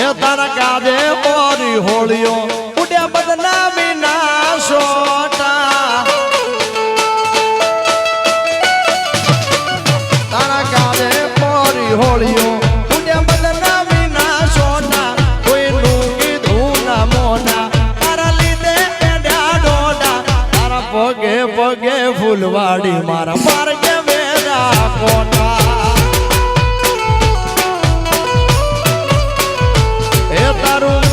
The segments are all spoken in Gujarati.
હે તારા કાજે પોરી હોળીઓ ઉડ્યા બદના વિના સોટા તારા કાજે પોરી હોળીઓ ઉડ્યા બદના વિના સોટા કોઈનું કીધું ના મોના તારા લીધે એડ્યા ડોડા તારા પગે પગે ફૂલવાડી મારા માર્ગે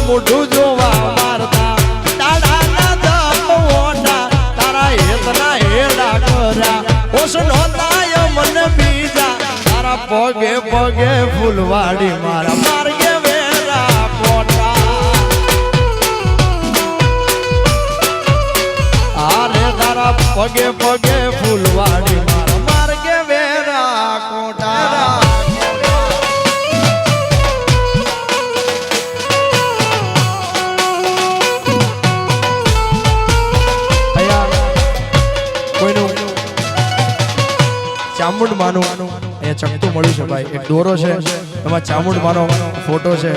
મોઢું જોવા મારતા. દાડાના દમોટા તારા હેતના હેડા કર્યા. ઓસનો તાય મન બીજા. તારા પગે પગે ફૂલવાડી મારા માર્ગે વેરા પોટા. આરે તારા પગે પગે ચામુંડ માનું અહીંયા ચકતું મળ્યું છે ભાઈ. એક દોરો છે, એમાં ચામુંડ માનો ફોટો છે.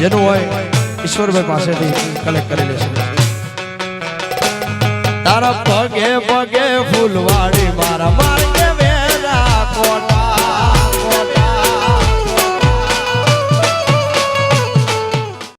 જેનું હોય ઈશ્વરભાઈ પાસેથી કલેક્ટ કરી લેશે. તારા પગે પગે ફૂલવાડ